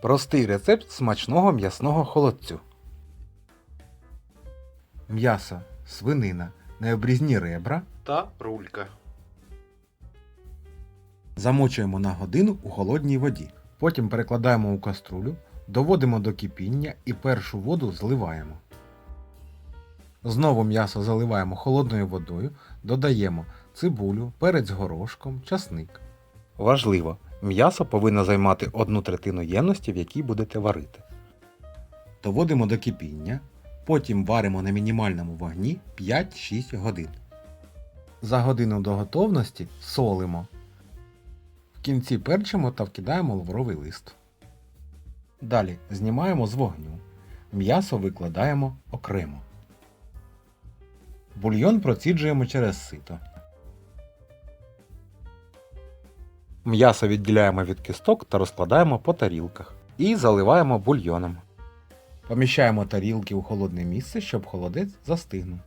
Простий рецепт смачного м'ясного холодцю. М'ясо, свинина, необрізні ребра та рулька. замочуємо на годину у холодній воді. Потім перекладаємо у каструлю, доводимо до кипіння і першу воду зливаємо. Знову м'ясо заливаємо холодною водою, додаємо цибулю, перець горошком, часник. Важливо, м'ясо повинно займати одну третину ємності, в якій будете варити. Доводимо до кипіння, потім варимо на мінімальному вогні 5-6 годин. За годину до готовності солимо. В кінці перчимо та вкидаємо лавровий лист. Далі знімаємо з вогню. М'ясо викладаємо окремо. Бульйон проціджуємо через сито. М'ясо відділяємо від кісток та розкладаємо по тарілках. І заливаємо бульйоном. Поміщаємо тарілки у холодне місце, щоб холодець застигнув.